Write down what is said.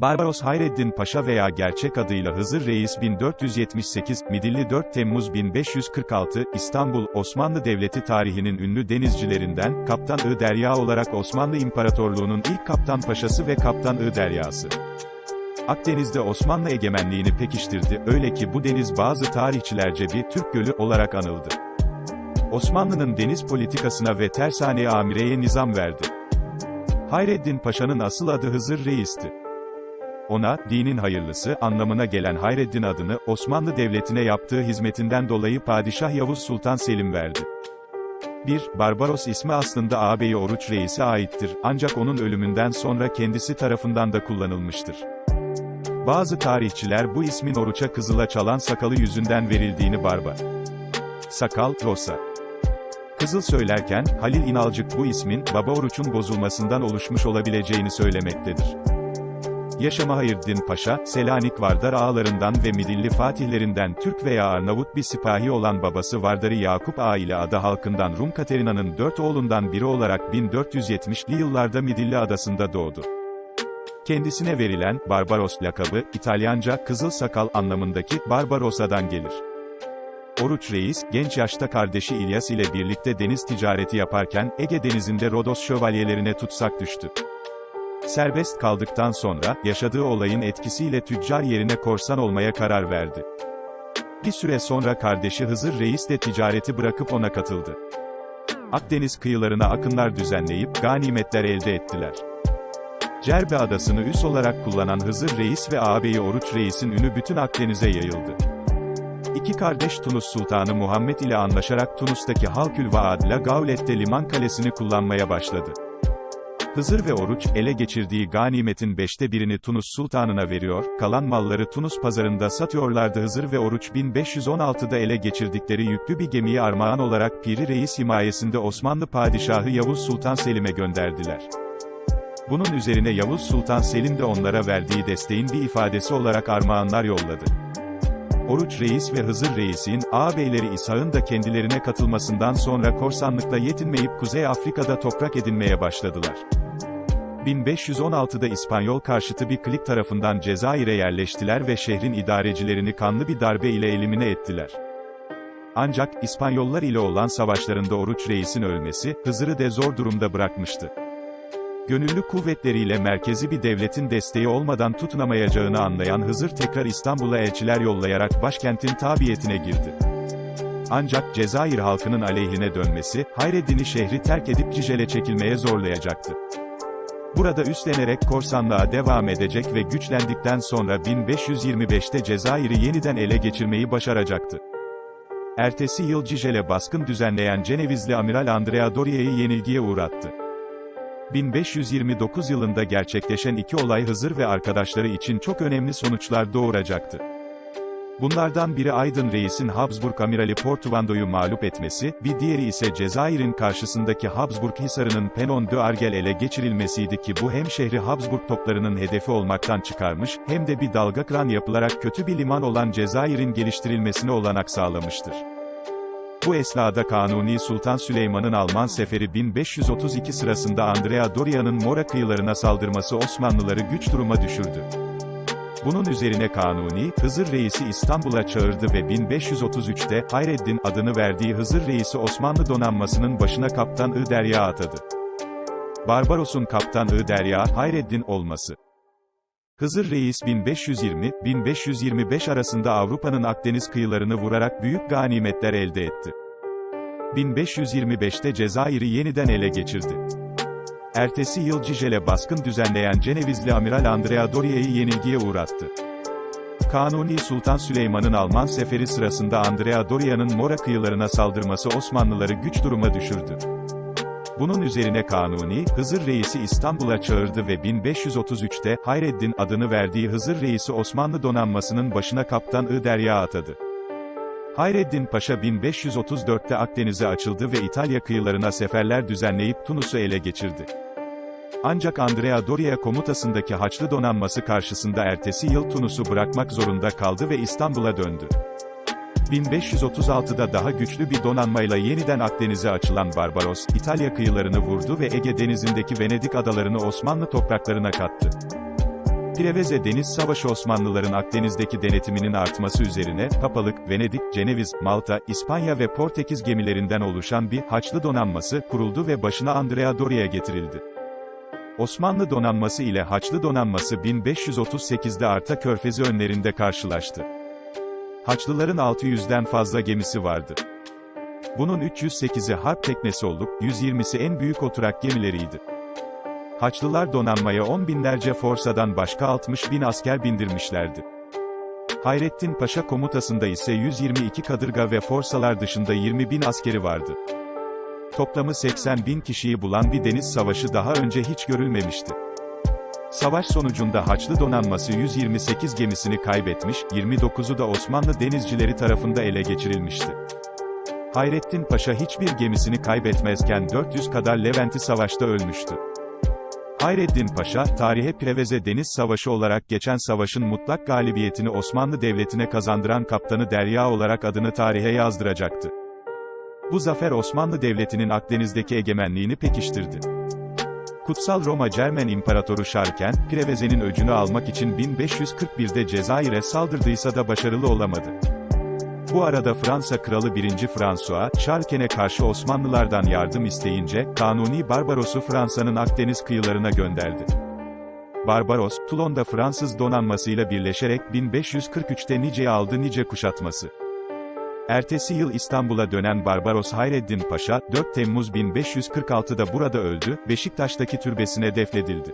Barbaros Hayreddin Paşa veya gerçek adıyla Hızır Reis 1478, Midilli 4 Temmuz 1546, İstanbul, Osmanlı Devleti tarihinin ünlü denizcilerinden, Kaptan I Derya olarak Osmanlı İmparatorluğu'nun ilk Kaptan Paşası ve Kaptan I Deryası. Akdeniz'de Osmanlı egemenliğini pekiştirdi, öyle ki bu deniz bazı tarihçilerce bir Türk Gölü olarak anıldı. Osmanlı'nın deniz politikasına ve tersane amireye nizam verdi. Hayreddin Paşa'nın asıl adı Hızır Reis'ti. Ona, dinin hayırlısı, anlamına gelen Hayreddin adını, Osmanlı Devleti'ne yaptığı hizmetinden dolayı Padişah Yavuz Sultan Selim verdi. 1. Barbaros ismi aslında ağabeyi Oruç Reis'e aittir, ancak onun ölümünden sonra kendisi tarafından da kullanılmıştır. Bazı tarihçiler bu ismin Oruç'a Kızıl'a çalan sakalı yüzünden verildiğini barba. Sakal, Rosa. Kızıl söylerken, Halil İnalcık bu ismin, Baba Oruç'un bozulmasından oluşmuş olabileceğini söylemektedir. Yaşama Hayreddin Paşa, Selanik Vardar ağalarından ve Midilli Fatihlerinden Türk veya Arnavut bir sipahi olan babası Vardarı Yakup Ağa ile ada halkından Rum Katerina'nın dört oğlundan biri olarak 1470'li yıllarda Midilli adasında doğdu. Kendisine verilen, Barbaros lakabı, İtalyanca, kızıl sakal anlamındaki, Barbarosa'dan gelir. Oruç Reis, genç yaşta kardeşi İlyas ile birlikte deniz ticareti yaparken, Ege denizinde Rodos şövalyelerine tutsak düştü. Serbest kaldıktan sonra, yaşadığı olayın etkisiyle tüccar yerine korsan olmaya karar verdi. Bir süre sonra kardeşi Hızır Reis de ticareti bırakıp ona katıldı. Akdeniz kıyılarına akınlar düzenleyip, ganimetler elde ettiler. Cerbe adasını üs olarak kullanan Hızır Reis ve ağabeyi Oruç Reis'in ünü bütün Akdeniz'e yayıldı. İki kardeş Tunus Sultanı Muhammed ile anlaşarak Tunus'taki Halkül Vaad'la Gavlet'te liman kalesini kullanmaya başladı. Hızır ve Oruç, ele geçirdiği ganimetin beşte birini Tunus Sultanı'na veriyor, kalan malları Tunus pazarında satıyorlardı Hızır ve Oruç 1516'da ele geçirdikleri yüklü bir gemiyi armağan olarak Piri Reis himayesinde Osmanlı Padişahı Yavuz Sultan Selim'e gönderdiler. Bunun üzerine Yavuz Sultan Selim de onlara verdiği desteğin bir ifadesi olarak armağanlar yolladı. Oruç Reis ve Hızır Reis'in, ağabeyleri İshak'ın da kendilerine katılmasından sonra korsanlıkla yetinmeyip Kuzey Afrika'da toprak edinmeye başladılar. 1516'da İspanyol karşıtı bir klik tarafından Cezayir'e yerleştiler ve şehrin idarecilerini kanlı bir darbe ile elimine ettiler. Ancak, İspanyollar ile olan savaşlarında Oruç Reis'in ölmesi, Hızır'ı de zor durumda bırakmıştı. Gönüllü kuvvetleriyle merkezi bir devletin desteği olmadan tutunamayacağını anlayan Hızır tekrar İstanbul'a elçiler yollayarak başkentin tabiyetine girdi. Ancak Cezayir halkının aleyhine dönmesi, Hayreddin'i şehri terk edip Cicele çekilmeye zorlayacaktı. Burada üstlenerek korsanlığa devam edecek ve güçlendikten sonra 1525'te Cezayir'i yeniden ele geçirmeyi başaracaktı. Ertesi yıl Cicele baskın düzenleyen Cenevizli Amiral Andrea Doria'yı yenilgiye uğrattı. 1529 yılında gerçekleşen iki olay Hızır ve arkadaşları için çok önemli sonuçlar doğuracaktı. Bunlardan biri Aydın Reis'in Habsburg amirali Portuvando'yu mağlup etmesi, bir diğeri ise Cezayir'in karşısındaki Habsburg Hisarı'nın Penon de Argel ele geçirilmesiydi ki bu hem şehri Habsburg toplarının hedefi olmaktan çıkarmış, hem de bir dalga kran yapılarak kötü bir liman olan Cezayir'in geliştirilmesine olanak sağlamıştır. Bu esnada Kanuni Sultan Süleyman'ın Alman seferi 1532 sırasında Andrea Doria'nın Mora kıyılarına saldırması Osmanlıları güç duruma düşürdü. Bunun üzerine Kanuni, Hızır Reis'i İstanbul'a çağırdı ve 1533'te, Hayreddin adını verdiği Hızır Reis'i Osmanlı donanmasının başına Kaptan I Derya atadı. Barbaros'un Kaptan I Derya, Hayreddin olması. Hızır Reis 1520-1525 arasında Avrupa'nın Akdeniz kıyılarını vurarak büyük ganimetler elde etti. 1525'te Cezayir'i yeniden ele geçirdi. Ertesi yıl Cicele baskın düzenleyen Cenevizli Amiral Andrea Doria'yı yenilgiye uğrattı. Kanuni Sultan Süleyman'ın Alman seferi sırasında Andrea Doria'nın Mora kıyılarına saldırması Osmanlıları güç duruma düşürdü. Bunun üzerine Kanuni, Hızır Reis'i İstanbul'a çağırdı ve 1533'te, Hayreddin adını verdiği Hızır Reis'i Osmanlı donanmasının başına Kaptan I Derya atadı. Hayreddin Paşa 1534'te Akdeniz'e açıldı ve İtalya kıyılarına seferler düzenleyip Tunus'u ele geçirdi. Ancak Andrea Doria komutasındaki Haçlı donanması karşısında ertesi yıl Tunus'u bırakmak zorunda kaldı ve İstanbul'a döndü. 1536'da daha güçlü bir donanmayla yeniden Akdeniz'e açılan Barbaros, İtalya kıyılarını vurdu ve Ege denizindeki Venedik adalarını Osmanlı topraklarına kattı. Preveze Deniz Savaşı Osmanlıların Akdeniz'deki denetiminin artması üzerine, Papalık, Venedik, Ceneviz, Malta, İspanya ve Portekiz gemilerinden oluşan bir Haçlı donanması kuruldu ve başına Andrea Doria getirildi. Osmanlı donanması ile Haçlı donanması 1538'de Arta Körfezi önlerinde karşılaştı. Haçlıların 600'den fazla gemisi vardı. Bunun 308'i harp teknesi olup, 120'si en büyük oturak gemileriydi. Haçlılar donanmaya on binlerce forsadan başka 60 bin asker bindirmişlerdi. Hayrettin Paşa komutasında ise 122 kadırga ve forsalar dışında 20 bin askeri vardı. Toplamı 80 bin kişiyi bulan bir deniz savaşı daha önce hiç görülmemişti. Savaş sonucunda Haçlı donanması 128 gemisini kaybetmiş, 29'u da Osmanlı denizcileri tarafında ele geçirilmişti. Hayrettin Paşa hiçbir gemisini kaybetmezken 400 kadar Levent'i savaşta ölmüştü. Hayreddin Paşa, tarihe Preveze Deniz Savaşı olarak geçen savaşın mutlak galibiyetini Osmanlı Devleti'ne kazandıran kaptanı Derya olarak adını tarihe yazdıracaktı. Bu zafer Osmanlı Devleti'nin Akdeniz'deki egemenliğini pekiştirdi. Kutsal Roma Cermen İmparatoru Şarken, Preveze'nin öcünü almak için 1541'de Cezayir'e saldırdıysa da başarılı olamadı. Bu arada Fransa Kralı 1. François, Şarken'e karşı Osmanlılardan yardım isteyince, Kanuni Barbaros'u Fransa'nın Akdeniz kıyılarına gönderdi. Barbaros, Toulon'da Fransız donanmasıyla birleşerek 1543'te Nice'yi aldı Nice kuşatması. Ertesi yıl İstanbul'a dönen Barbaros Hayreddin Paşa, 4 Temmuz 1546'da burada öldü, Beşiktaş'taki türbesine defnedildi.